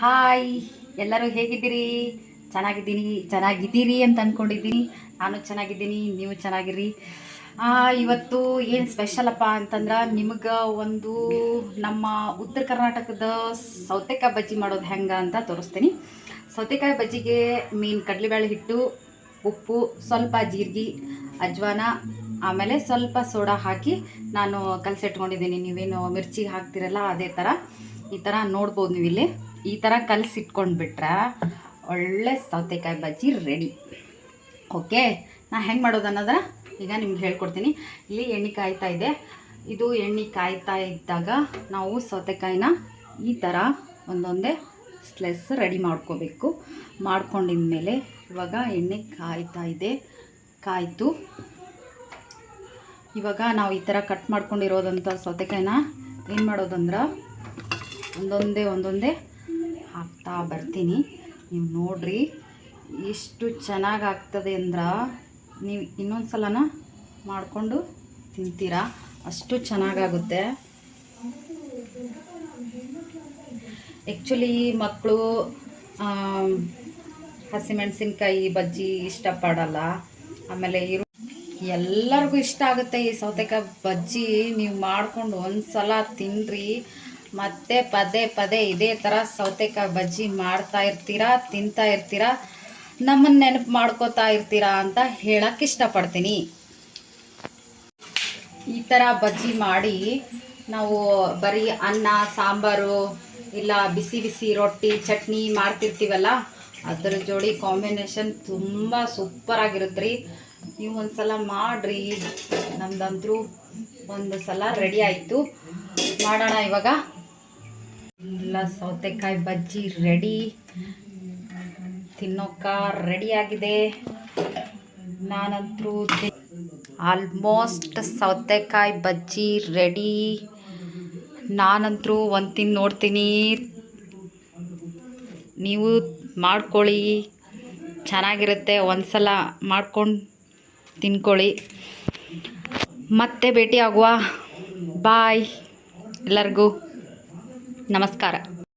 Hi ಎಲ್ಲರೂ ಹೇಗಿದ್ದೀರಿ? ಚೆನ್ನಾಗಿದ್ದೀನಿ, ಚೆನ್ನಾಗಿದ್ದೀರಿ ಅಂತ ಅಂದ್ಕೊಂಡಿದ್ದೀನಿ ನಾನು ಚೆನ್ನಾಗಿದ್ದೀನಿ, ನೀವು ಚೆನ್ನಾಗಿರಿ ಇವತ್ತು ಏನು ಸ್ಪೆಷಲಪ್ಪ ಅಂತಂದ್ರೆ ನಿಮಗೆ ಒಂದು ನಮ್ಮ ಉತ್ತರ ಕರ್ನಾಟಕದ ಸೌತೆಕಾಯಿ ಬಜ್ಜಿ ಮಾಡೋದು ಹೆಂಗೆ ಅಂತ ತೋರಿಸ್ತೀನಿ. ಸೌತೆಕಾಯಿ ಬಜ್ಜಿಗೆ ಮೀನು ಕಡಲೆಬೇಳೆ ಹಿಟ್ಟು, ಉಪ್ಪು, ಸ್ವಲ್ಪ ಜೀರಿಗೆ, ಅಜ್ವಾನ, ಆಮೇಲೆ ಸ್ವಲ್ಪ ಸೋಡಾ ಹಾಕಿ ನಾನು ಕಲಸಿಟ್ಕೊಂಡಿದ್ದೀನಿ. ನೀವೇನು ಮಿರ್ಚಿಗೆ ಹಾಕ್ತಿರಲ್ಲ ಅದೇ ಥರ ಈ ಥರ ನೋಡ್ಬೋದು ನೀವು ಇಲ್ಲಿ ಈ ಥರ ಕಲಸಿಟ್ಕೊಂಡ್ಬಿಟ್ರೆ ಒಳ್ಳೆ ಸೌತೆಕಾಯಿ ಬಜ್ಜಿ ರೆಡಿ ಓಕೆ ನಾ ಹೆಂಗೆ ಮಾಡೋದು ಅನ್ನೋದ್ರ ಈಗ ನಿಮ್ಗೆ ಹೇಳ್ಕೊಡ್ತೀನಿ. ಇಲ್ಲಿ ಎಣ್ಣೆ ಕಾಯ್ತಾ ಇದೆ. ಇದು ಎಣ್ಣೆ ಕಾಯ್ತಾ ಇದ್ದಾಗ ನಾವು ಸೌತೆಕಾಯಿನ ಈ ಥರ ಒಂದೊಂದೇ ಸ್ಲೆಸ್ ರೆಡಿ ಮಾಡ್ಕೋಬೇಕು. ಮಾಡ್ಕೊಂಡಿದ ಮೇಲೆ ಇವಾಗ ಎಣ್ಣೆ ಕಾಯ್ತಾ ಇದೆ. ಕಾಯ್ತು ಇವಾಗ ನಾವು ಈ ಥರ ಕಟ್ ಮಾಡ್ಕೊಂಡಿರೋದಂಥ ಸೌತೆಕಾಯಿನ ಏನು ಮಾಡೋದಂದ್ರೆ ಒಂದೊಂದೇ ಒಂದೊಂದೇ ಹಾಕ್ತಾ ಬರ್ತೀನಿ. ನೀವು ನೋಡ್ರಿ, ಎಷ್ಟು ಚೆನ್ನಾಗಿ ಆಗ್ತದೆ ಅಂದ್ರೆ ನೀವು ಇನ್ನೊಂದು ಸಲನ ಮಾಡಿಕೊಂಡು ತಿಂತೀರಾ? ಅಷ್ಟು ಚೆನ್ನಾಗಾಗುತ್ತೆ ಆ್ಯಕ್ಚುಲಿ ಮಕ್ಕಳು ಹಸಿಮೆಣಸಿನ್ಕಾಯಿ, ಬಜ್ಜಿ ಇಷ್ಟಪಡಲ್ಲ. ಆಮೇಲೆ ಇರು, ಎಲ್ಲರಿಗೂ ಇಷ್ಟ ಆಗುತ್ತೆ ಈ ಸೌತೆಕಾಯಿ ಬಜ್ಜಿ. ನೀವು ಮಾಡ್ಕೊಂಡು ಒಂದು ಸಲ ತಿನ್ನಿರಿ ಮತ್ತೆ ಪದೇ ಪದೇ ಇದೇ ಥರ ಸೌತೆಕಾಯಿ ಬಜ್ಜಿ ಮಾಡ್ತಾ ಇರ್ತೀರಾ, ತಿಂತಾ ಇರ್ತೀರಾ ನಮ್ಮನ್ನು ನೆನಪು ಮಾಡ್ಕೋತಾ ಇರ್ತೀರಾ ಅಂತ ಹೇಳಕ್ಕೆ ಇಷ್ಟಪಡ್ತೀನಿ. ಈ ಥರ ಬಜ್ಜಿ ಮಾಡಿ ನಾವು ಬರೀ ಅನ್ನ, ಸಾಂಬಾರು, ಇಲ್ಲ ಬಿಸಿ ಬಿಸಿ ರೊಟ್ಟಿ, ಚಟ್ನಿ ಮಾಡ್ತಿರ್ತೀವಲ್ಲ, ಅದ್ರ ಜೋಡಿ ಕಾಂಬಿನೇಷನ್ ತುಂಬ ಸೂಪರ್ ಆಗಿರುತ್ತೆ ನೀವು ಒಂದ್ಸಲ ಮಾಡ್ರಿ ಮಾಡಿರಿ ನಮ್ದಂತರೂ ಒಂದು ಸಲ ರೆಡಿ ಆಯಿತು. ಮಾಡೋಣ ಇವಾಗ. ಎಲ್ಲ ಸೌತೆಕಾಯಿ ಬಜ್ಜಿ ರೆಡಿ ತಿನ್ನೋಕ ರೆಡಿ ಆಗಿದೆ. ನಾನಂತರೂ ಆಲ್ಮೋಸ್ಟ್ ಸೌತೆಕಾಯಿ ಬಜ್ಜಿ ರೆಡಿ ನಾನಂತರೂ ಒಂದು ತಿಂದು ನೋಡ್ತೀನಿ. ನೀವು ಮಾಡ್ಕೊಳ್ಳಿ. ಚೆನ್ನಾಗಿರುತ್ತೆ ಒಂದು ಸಲ ಮಾಡ್ಕೊಂಡು ತಿನ್ಕೊಳ್ಳಿ. ಮತ್ತೆ ಭೇಟಿ ಆಗುವ ಬಾಯ್ ಎಲ್ಲರಿಗೂ. ನಮಸ್ಕಾರ